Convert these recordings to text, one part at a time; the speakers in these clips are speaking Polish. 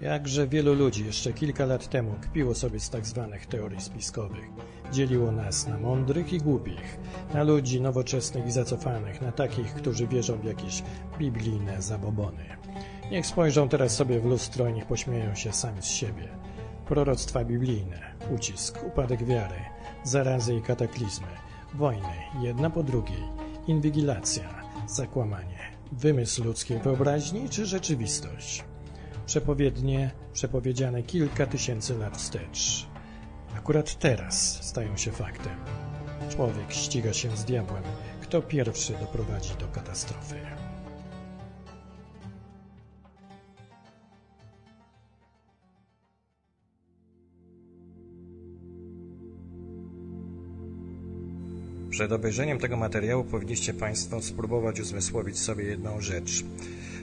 Jakże wielu ludzi jeszcze kilka lat temu kpiło sobie z tak zwanych teorii spiskowych. Dzieliło nas na mądrych i głupich, na ludzi nowoczesnych i zacofanych, na takich, którzy wierzą w jakieś biblijne zabobony. Niech spojrzą teraz sobie w lustro i niech pośmieją się sami z siebie. Proroctwa biblijne, ucisk, upadek wiary, zarazy i kataklizmy, wojny, jedna po drugiej, inwigilacja, zakłamanie, wymysł ludzkiej wyobraźni czy rzeczywistość. Przepowiednie przepowiedziane kilka tysięcy lat wstecz. Akurat teraz stają się faktem. Człowiek ściga się z diabłem. Kto pierwszy doprowadzi do katastrofy? Przed obejrzeniem tego materiału powinniście Państwo spróbować uzmysłowić sobie jedną rzecz.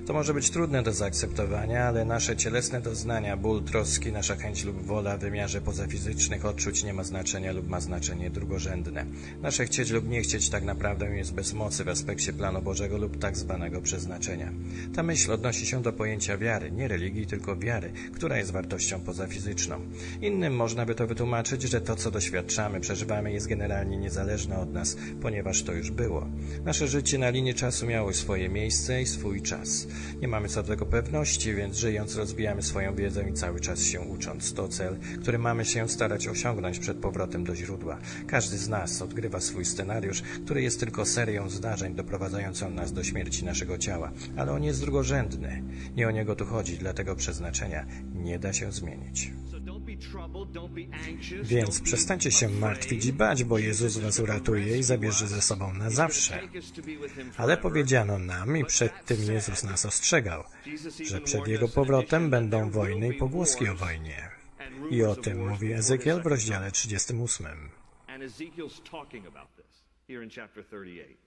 To może być trudne do zaakceptowania, ale nasze cielesne doznania, ból, troski, nasza chęć lub wola w wymiarze pozafizycznych odczuć nie ma znaczenia lub ma znaczenie drugorzędne. Nasze chcieć lub nie chcieć tak naprawdę jest bez mocy w aspekcie planu Bożego lub tak zwanego przeznaczenia. Ta myśl odnosi się do pojęcia wiary, nie religii, tylko wiary, która jest wartością pozafizyczną. Innym można by to wytłumaczyć, że to, co doświadczamy, przeżywamy, jest generalnie niezależne od nas, ponieważ to już było. Nasze życie na linii czasu miało swoje miejsce i swój czas. Nie mamy co do tego pewności, więc żyjąc rozwijamy swoją wiedzę i cały czas się ucząc. To cel, który mamy się starać osiągnąć przed powrotem do źródła. Każdy z nas odgrywa swój scenariusz, który jest tylko serią zdarzeń doprowadzającą nas do śmierci naszego ciała, ale on jest drugorzędny. Nie o niego tu chodzi, dlatego przeznaczenia nie da się zmienić. Więc przestańcie się martwić i bać, bo Jezus was uratuje i zabierze ze sobą na zawsze. Ale powiedziano nam i przed tym Jezus nas ostrzegał, że przed Jego powrotem będą wojny i pogłoski o wojnie. I o tym mówi Ezekiel w rozdziale 38. And Ezekiel's talking about this here in chapter 38.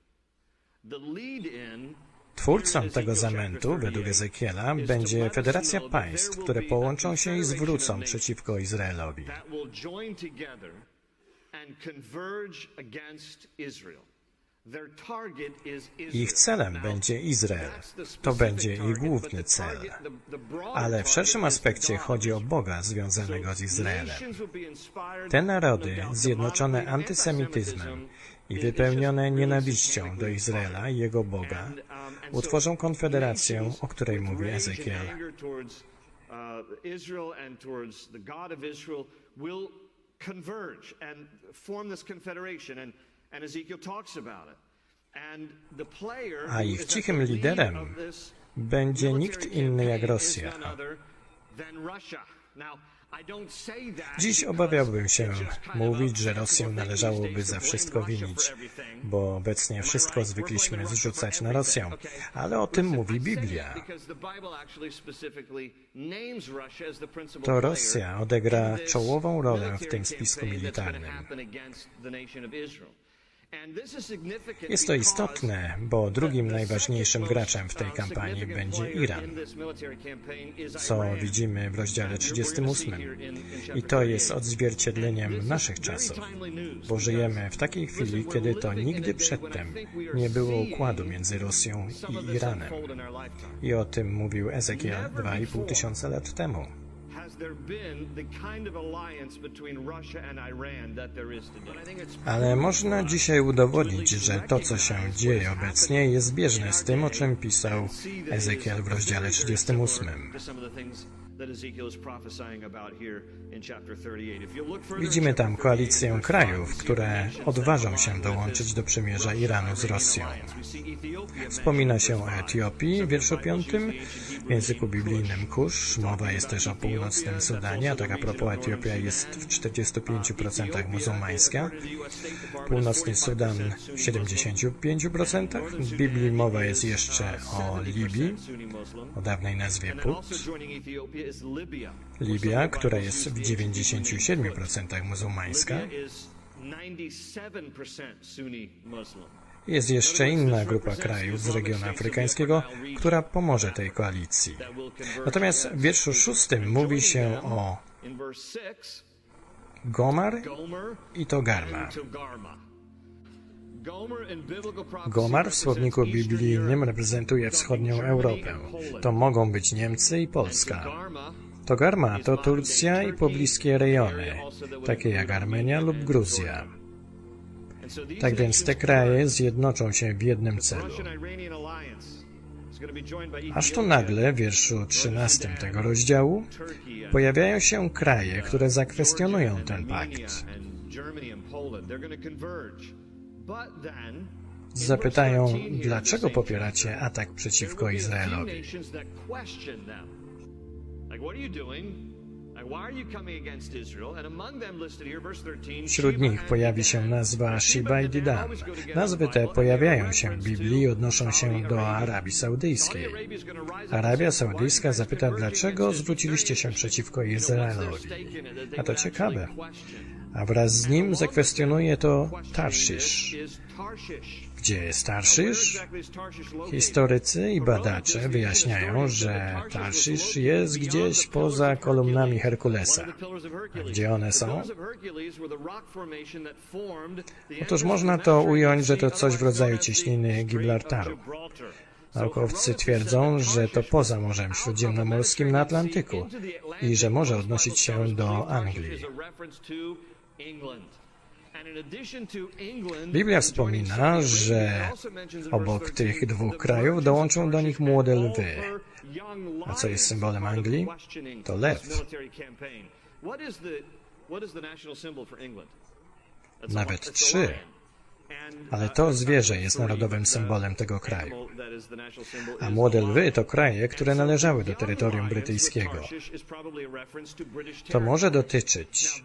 The lead in Twórcą tego zamętu, według Ezekiela, będzie Federacja Państw, które połączą się i zwrócą przeciwko Izraelowi. Ich celem będzie Izrael. To będzie ich główny cel. Ale w szerszym aspekcie chodzi o Boga związanego z Izraelem. Te narody, zjednoczone antysemityzmem i wypełnione nienawiścią do Izraela i jego Boga, Utworzą konfederację, o której mówi Ezekiel. A ich cichym liderem Będzie nikt inny jak Rosja. Dziś obawiałbym się mówić, że Rosję należałoby za wszystko winić, bo obecnie wszystko zwykliśmy zrzucać na Rosję. Ale o tym mówi Biblia. To Rosja odegra czołową rolę w tym spisku militarnym. Jest to istotne, bo drugim najważniejszym graczem w tej kampanii będzie Iran, co widzimy w rozdziale 38. I to jest odzwierciedleniem naszych czasów, bo żyjemy w takiej chwili, kiedy to nigdy przedtem nie było układu między Rosją i Iranem. I o tym mówił Ezekiel 2,5 tysiąca lat temu. Ale można dzisiaj udowodnić, że to, co się dzieje obecnie, jest zbieżne z tym, o czym pisał Ezekiel w rozdziale 38. Widzimy tam koalicję krajów, które odważą się dołączyć do przymierza Iranu z Rosją. Wspomina się o Etiopii w wierszu 5, w języku biblijnym Kusz. Mowa jest też o północnym Sudanie, a tak a propos Etiopia jest w 45% muzułmańska, północny Sudan w 75%. W Biblii mowa jest jeszcze o Libii, o dawnej nazwie Put. Libia, która jest w 97% muzułmańska. Jest jeszcze inna grupa krajów z regionu afrykańskiego, która pomoże tej koalicji. Natomiast w wierszu szóstym mówi się o Gomar i Togarma. Gomar w słowniku biblijnym reprezentuje wschodnią Europę. To mogą być Niemcy i Polska. Togarma to Turcja i pobliskie rejony, takie jak Armenia lub Gruzja. Tak więc te kraje zjednoczą się w jednym celu. Aż tu nagle, w wierszu 13 tego rozdziału, pojawiają się kraje, które zakwestionują ten pakt. Zapytają, dlaczego popieracie atak przeciwko Izraelowi. Wśród nich pojawi się nazwa Shiba i Didam. Nazwy te pojawiają się w Biblii i odnoszą się do Arabii Saudyjskiej. Arabia Saudyjska zapyta, dlaczego zwróciliście się przeciwko Izraelowi. A to ciekawe. A wraz z nim zakwestionuje to Tarszisz. Gdzie jest Tarszysz? Historycy i badacze wyjaśniają, że Tarszysz jest gdzieś poza kolumnami Herkulesa. A gdzie one są? Otóż można to ująć, że to coś w rodzaju cieśniny Gibraltaru. Naukowcy twierdzą, że to poza Morzem Śródziemnomorskim na Atlantyku i że może odnosić się do Anglii. Biblia wspomina, że obok tych dwóch krajów dołączą do nich młode lwy. A co jest symbolem Anglii? To lew. Nawet trzy. Ale to zwierzę jest narodowym symbolem tego kraju. A młode lwy to kraje, które należały do terytorium brytyjskiego. To może dotyczyć,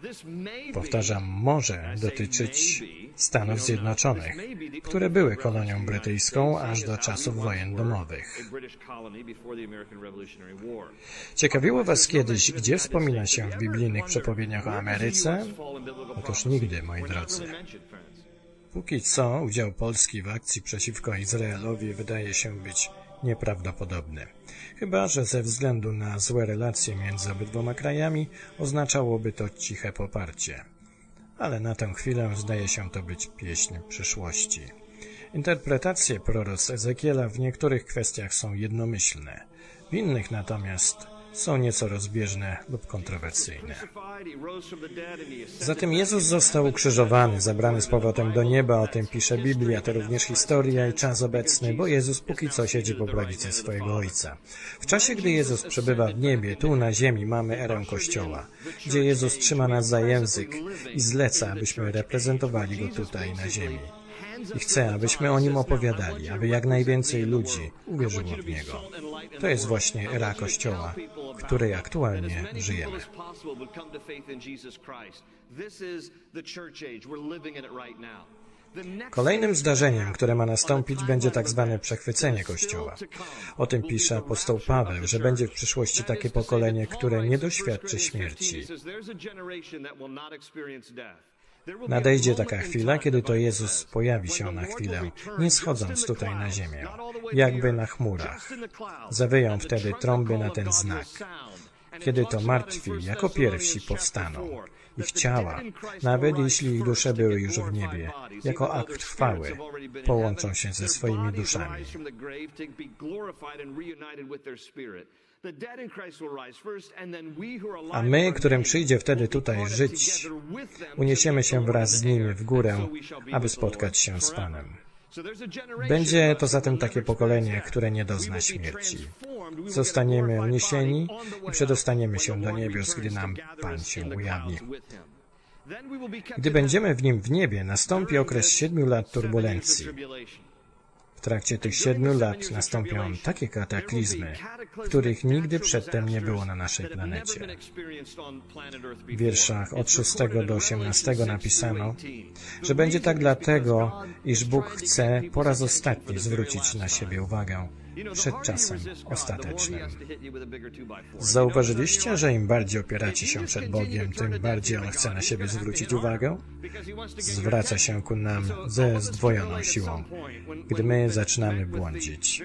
powtarzam, może dotyczyć Stanów Zjednoczonych, które były kolonią brytyjską aż do czasów wojen domowych. Ciekawiło Was kiedyś, gdzie wspomina się w biblijnych przepowiedniach o Ameryce? Otóż nigdy, moi drodzy. Póki co udział Polski w akcji przeciwko Izraelowi wydaje się być nieprawdopodobny. Chyba, że ze względu na złe relacje między obydwoma krajami oznaczałoby to ciche poparcie. Ale na tę chwilę zdaje się to być pieśń przyszłości. Interpretacje proroc Ezekiela w niektórych kwestiach są jednomyślne, w innych natomiast są nieco rozbieżne lub kontrowersyjne. Zatem Jezus został ukrzyżowany, zabrany z powrotem do nieba, o tym pisze Biblia, to również historia i czas obecny, bo Jezus póki co siedzi po prawicy swojego Ojca. W czasie, gdy Jezus przebywa w niebie, tu na ziemi mamy erę Kościoła, gdzie Jezus trzyma nas za język i zleca, abyśmy reprezentowali Go tutaj na ziemi. I chce, abyśmy o Nim opowiadali, aby jak najwięcej ludzi uwierzyło w Niego. To jest właśnie era Kościoła, w której aktualnie żyjemy. Kolejnym zdarzeniem, które ma nastąpić, będzie tak zwane przechwycenie Kościoła. O tym pisze apostoł Paweł, że będzie w przyszłości takie pokolenie, które nie doświadczy śmierci. Nadejdzie taka chwila, kiedy to Jezus pojawi się na chwilę, nie schodząc tutaj na ziemię, jakby na chmurach. Zawyją wtedy trąby na ten znak. Kiedy to martwi jako pierwsi powstaną. Ich ciała, nawet jeśli ich dusze były już w niebie, jako akt chwały, połączą się ze swoimi duszami. A my, którym przyjdzie wtedy tutaj żyć, uniesiemy się wraz z nimi w górę, aby spotkać się z Panem. Będzie to zatem takie pokolenie, które nie dozna śmierci. Zostaniemy uniesieni i przedostaniemy się do niebios, gdy nam Pan się ujawni. Gdy będziemy w nim w niebie, nastąpi okres siedmiu lat turbulencji. W trakcie tych siedmiu lat nastąpią takie kataklizmy, których nigdy przedtem nie było na naszej planecie. W wierszach od 6 do 18 napisano, że będzie tak dlatego, iż Bóg chce po raz ostatni zwrócić na siebie uwagę przed czasem ostatecznym. Zauważyliście, że im bardziej opieracie się przed Bogiem, tym bardziej On chce na siebie zwrócić uwagę? Zwraca się ku nam ze zdwojoną siłą, gdy my zaczynamy błądzić.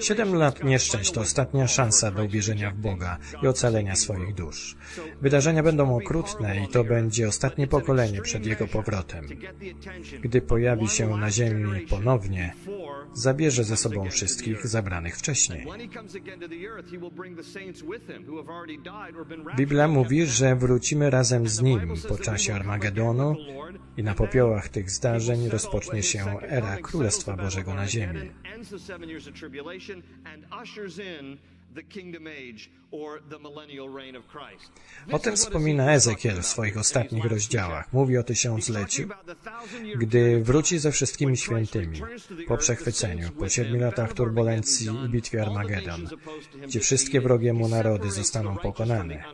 Siedem lat nieszczęść to ostatnia szansa do uwierzenia w Boga i ocalenia swoich dusz. Wydarzenia będą okrutne i to będzie ostatnie pokolenie przed Jego powrotem. Gdy pojawi się na ziemi ponownie, zabierze ze sobą wszystkich zabranych wcześniej. Biblia mówi, że wrócimy razem z Nim po czasie Armagedonu i na popiołach tych zdarzeń rozpocznie się era Królestwa Bożego na ziemi. O tym wspomina Ezekiel w swoich ostatnich rozdziałach. Mówi o tysiącleciu, gdy wróci ze wszystkimi świętymi po przechwyceniu, po siedmiu latach turbulencji i bitwie Armagedon, gdzie wszystkie wrogie mu narody zostaną pokonane,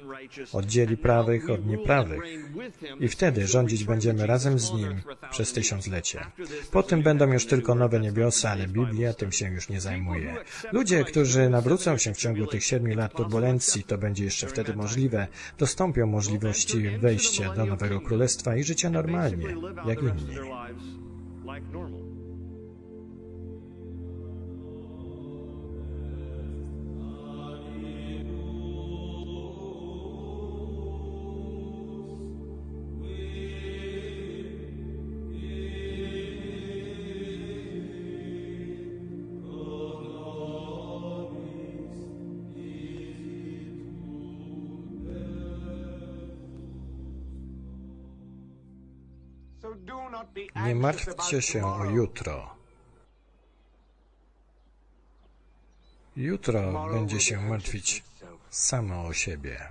oddzieli prawych od nieprawych. i wtedy rządzić będziemy razem z nim przez tysiąclecie. Po tym będą już tylko nowe niebiosa, ale Biblia tym się już nie zajmuje. Ludzie, którzy nawrócą się w ciągu tych siedmiu lat turbulencji, to będzie jeszcze wtedy możliwe, dostąpią możliwości wejścia do nowego królestwa i życia normalnie, jak inni. Martwcie się o jutro. Jutro będzie się martwić samo o siebie.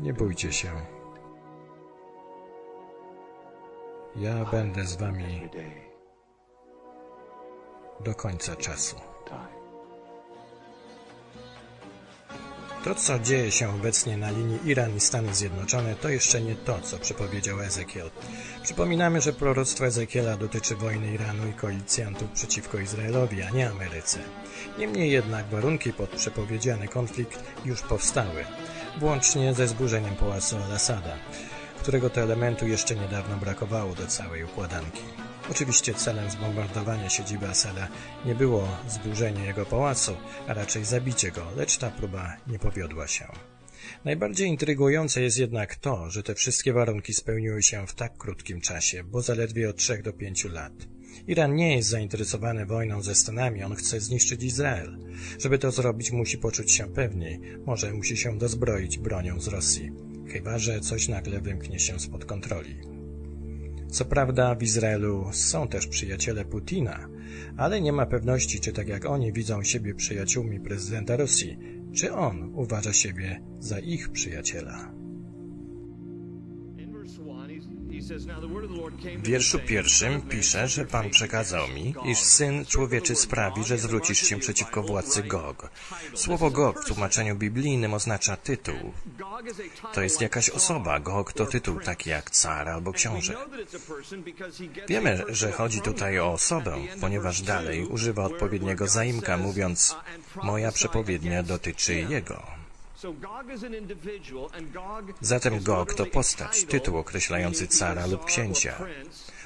Nie bójcie się. Ja będę z wami do końca czasu. To, co dzieje się obecnie na linii Iran i Stany Zjednoczone, to jeszcze nie to, co przepowiedział Ezekiel. Przypominamy, że proroctwo Ezekiela dotyczy wojny Iranu i koalicjantów przeciwko Izraelowi, a nie Ameryce. Niemniej jednak warunki pod przepowiedziany konflikt już powstały, włącznie ze zburzeniem pałacu Al-Assada, którego to elementu jeszcze niedawno brakowało do całej układanki. Oczywiście celem zbombardowania siedziby Asada nie było zburzenie jego pałacu, a raczej zabicie go, lecz ta próba nie powiodła się. Najbardziej intrygujące jest jednak to, że te wszystkie warunki spełniły się w tak krótkim czasie, bo zaledwie od 3 do 5 lat. Iran nie jest zainteresowany wojną ze Stanami, on chce zniszczyć Izrael. Żeby to zrobić, musi poczuć się pewniej, może musi się dozbroić bronią z Rosji, chyba że coś nagle wymknie się spod kontroli. Co prawda w Izraelu są też przyjaciele Putina, ale nie ma pewności, czy tak jak oni widzą siebie przyjaciółmi prezydenta Rosji, czy on uważa siebie za ich przyjaciela. W wierszu pierwszym pisze, że Pan przekazał mi, iż Syn Człowieczy sprawi, że zwrócisz się przeciwko władcy Gog. Słowo Gog w tłumaczeniu biblijnym oznacza tytuł. To jest jakaś osoba. Gog to tytuł taki jak car albo książę. Wiemy, że chodzi tutaj o osobę, ponieważ dalej używa odpowiedniego zaimka, mówiąc moja przepowiednia dotyczy jego. Zatem Gog to postać, tytuł określający cara lub księcia.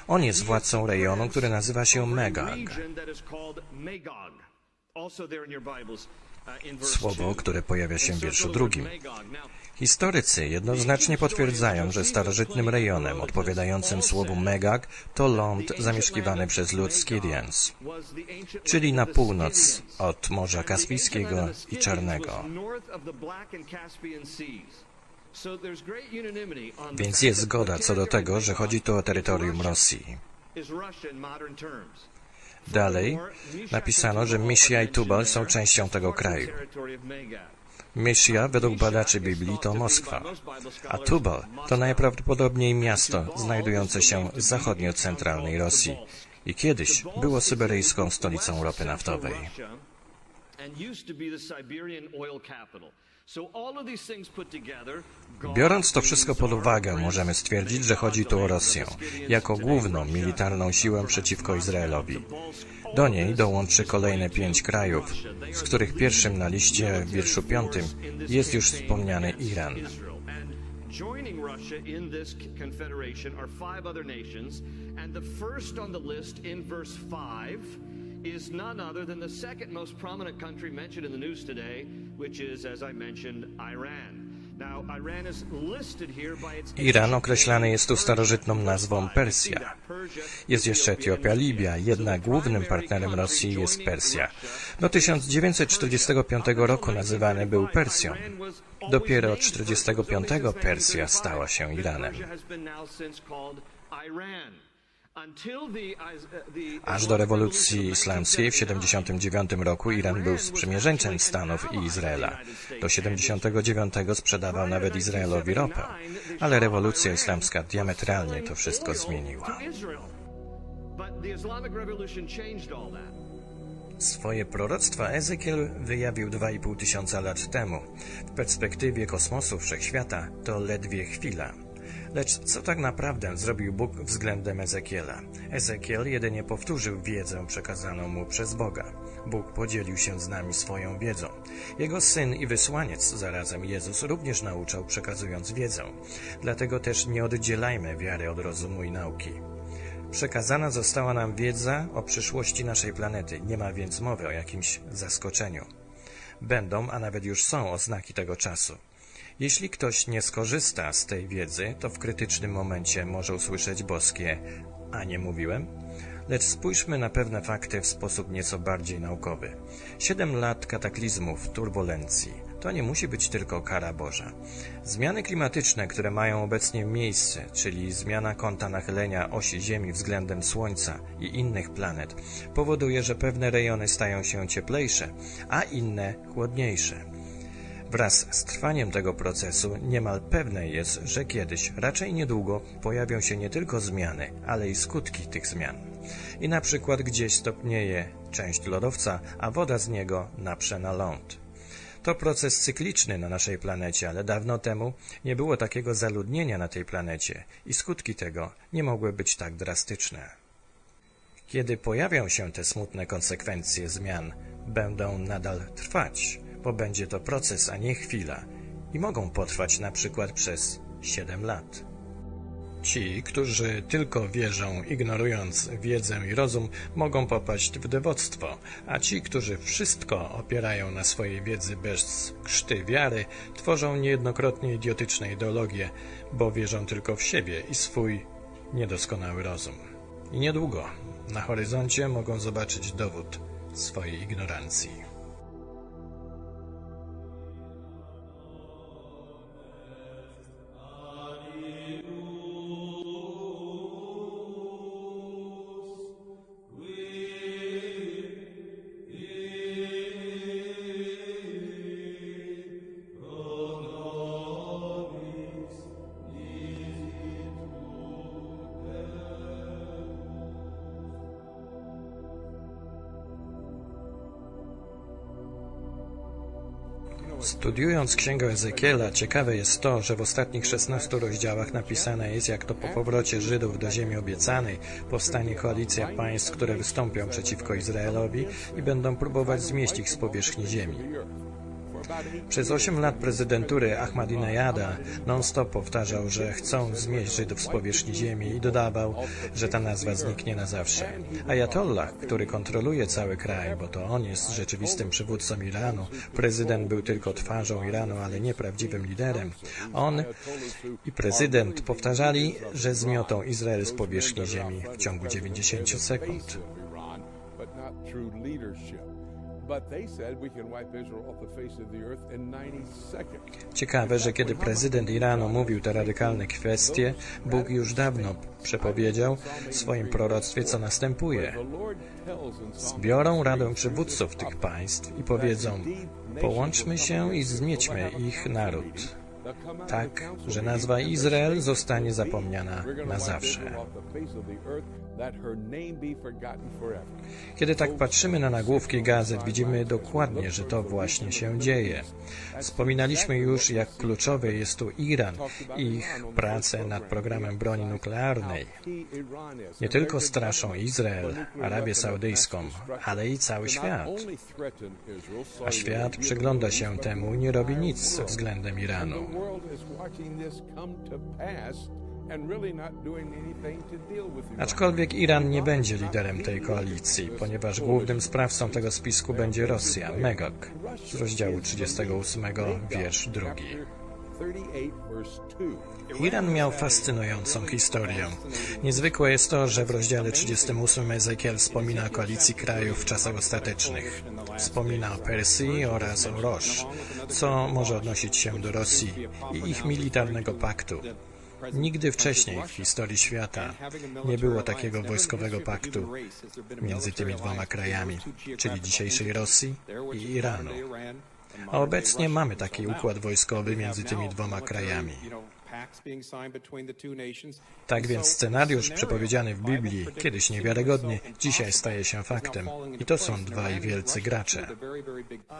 On jest władcą rejonu, który nazywa się Megag. Słowo, które pojawia się w wierszu drugim. Historycy jednoznacznie potwierdzają, że starożytnym rejonem odpowiadającym słowu Megag to ląd zamieszkiwany przez lud Skyrians, czyli na północ od Morza Kaspijskiego i Czarnego. Więc jest zgoda co do tego, że chodzi tu o terytorium Rosji. Dalej napisano, że Misia i Tubal są częścią tego kraju. Mysia, według badaczy Biblii, to Moskwa, a Tubal to najprawdopodobniej miasto znajdujące się zachodnio-centralnej Rosji i kiedyś było syberyjską stolicą ropy naftowej. Biorąc to wszystko pod uwagę, możemy stwierdzić, że chodzi tu o Rosję, jako główną militarną siłę przeciwko Izraelowi. Do niej dołączy kolejne pięć krajów, z których pierwszym na liście w wierszu piątym jest już wspomniany Iran. Joining Russia in this confederation are five other nations, and the first on the list in verse 5 is none other than the second most prominent country mentioned in the news today, which is, as I mentioned, Iran. Iran określany jest tu starożytną nazwą Persja. Jest jeszcze Etiopia, Libia, jednak głównym partnerem Rosji jest Persja. Do 1945 roku nazywany był Persją. Dopiero od 1945 Persja stała się Iranem. Aż do rewolucji islamskiej w 1979 roku Iran był sprzymierzeńcem Stanów i Izraela. Do 1979 sprzedawał nawet Izraelowi ropę, ale rewolucja islamska diametralnie to wszystko zmieniła. Swoje proroctwa Ezekiel wyjawił 2,5 tysiąca lat temu. W perspektywie kosmosu wszechświata to ledwie chwila. Lecz co tak naprawdę zrobił Bóg względem Ezekiela? Ezekiel jedynie powtórzył wiedzę przekazaną mu przez Boga. Bóg podzielił się z nami swoją wiedzą. Jego syn i wysłaniec, zarazem Jezus, również nauczał przekazując wiedzę. Dlatego też nie oddzielajmy wiary od rozumu i nauki. Przekazana została nam wiedza o przyszłości naszej planety. Nie ma więc mowy o jakimś zaskoczeniu. Będą, a nawet już są oznaki tego czasu. Jeśli ktoś nie skorzysta z tej wiedzy, to w krytycznym momencie może usłyszeć boskie a nie mówiłem? Lecz spójrzmy na pewne fakty w sposób nieco bardziej naukowy. Siedem lat kataklizmów, turbulencji, to nie musi być tylko kara Boża. Zmiany klimatyczne, które mają obecnie miejsce, czyli zmiana kąta nachylenia osi Ziemi względem Słońca i innych planet, powoduje, że pewne rejony stają się cieplejsze, a inne chłodniejsze. Wraz z trwaniem tego procesu niemal pewne jest, że kiedyś, raczej niedługo, pojawią się nie tylko zmiany, ale i skutki tych zmian. I na przykład gdzieś stopnieje część lodowca, a woda z niego naprze na ląd. To proces cykliczny na naszej planecie, ale dawno temu nie było takiego zaludnienia na tej planecie i skutki tego nie mogły być tak drastyczne. Kiedy pojawią się te smutne konsekwencje zmian, będą nadal trwać, bo będzie to proces, a nie chwila i mogą potrwać na przykład przez 7 lat. Ci, którzy tylko wierzą, ignorując wiedzę i rozum, mogą popaść w dewoctwo, a ci, którzy wszystko opierają na swojej wiedzy bez krzty wiary, tworzą niejednokrotnie idiotyczne ideologie, bo wierzą tylko w siebie i swój niedoskonały rozum. I niedługo na horyzoncie mogą zobaczyć dowód swojej ignorancji. Studiując Księgę Ezekiela, ciekawe jest to, że w ostatnich 16 rozdziałach napisane jest, jak to po powrocie Żydów do ziemi obiecanej powstanie koalicja państw, które wystąpią przeciwko Izraelowi i będą próbować zmieść ich z powierzchni ziemi. Przez 8 lat prezydentury Ahmadinejada non-stop powtarzał, że chcą zmieść Żydów z powierzchni ziemi i dodawał, że ta nazwa zniknie na zawsze. Ayatollah, który kontroluje cały kraj, bo to on jest rzeczywistym przywódcą Iranu, prezydent był tylko twarzą Iranu, ale nie prawdziwym liderem. On i prezydent powtarzali, że zmiotą Izrael z powierzchni ziemi w ciągu 90 sekund. But they said we Ciekawe, że kiedy prezydent Iranu mówił te radykalne kwestie, Bóg już dawno przepowiedział w swoim proroctwie, co następuje. Zbiorą radę przywódców tych państw i powiedzą, połączmy się i zmiećmy ich naród, tak, że nazwa Izrael zostanie zapomniana na zawsze. Kiedy tak patrzymy na nagłówki gazet, widzimy dokładnie, że to właśnie się dzieje. Wspominaliśmy już, jak kluczowy jest tu Iran i ich prace nad programem broni nuklearnej. Nie tylko straszą Izrael, Arabię Saudyjską, ale i cały świat. A świat przygląda się temu i nie robi nic względem Iranu. Aczkolwiek Iran nie będzie liderem tej koalicji, ponieważ głównym sprawcą tego spisku będzie Rosja, Megok, z rozdziału 38, wiersz 2. 38, verse 2. Iran miał fascynującą historię. Niezwykłe jest to, że w rozdziale 38 Ezekiel wspomina o koalicji krajów w czasach ostatecznych. Wspomina o Persji oraz o Rosz, co może odnosić się do Rosji i ich militarnego paktu. Nigdy wcześniej w historii świata nie było takiego wojskowego paktu między tymi dwoma krajami, czyli dzisiejszej Rosji i Iranu. A obecnie mamy taki układ wojskowy między tymi dwoma krajami. Tak więc scenariusz przepowiedziany w Biblii, kiedyś niewiarygodny, dzisiaj staje się faktem. I to są dwaj wielcy gracze.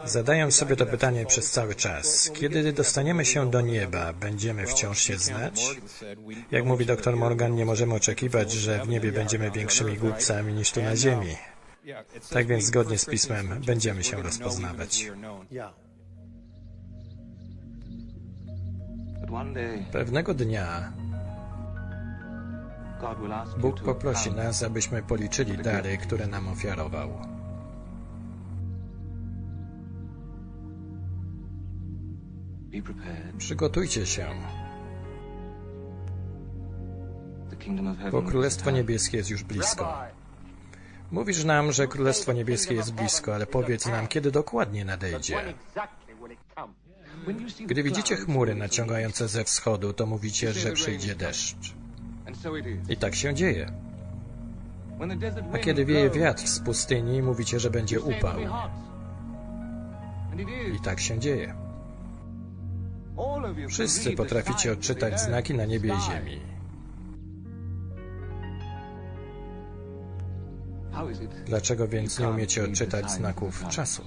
Zadaję sobie to pytanie przez cały czas. Kiedy dostaniemy się do nieba, będziemy wciąż się znać? Jak mówi dr Morgan, nie możemy oczekiwać, że w niebie będziemy większymi głupcami niż tu na ziemi. Tak więc zgodnie z Pismem będziemy się rozpoznawać. Pewnego dnia Bóg poprosi nas, abyśmy policzyli dary, które nam ofiarował. Przygotujcie się, bo Królestwo Niebieskie jest już blisko. Mówisz nam, że Królestwo Niebieskie jest blisko, ale powiedz nam, kiedy dokładnie nadejdzie. Gdy widzicie chmury naciągające ze wschodu, to mówicie, że przyjdzie deszcz. I tak się dzieje. A kiedy wieje wiatr z pustyni, mówicie, że będzie upał. I tak się dzieje. Wszyscy potraficie odczytać znaki na niebie i ziemi. Dlaczego więc nie umiecie odczytać znaków czasu?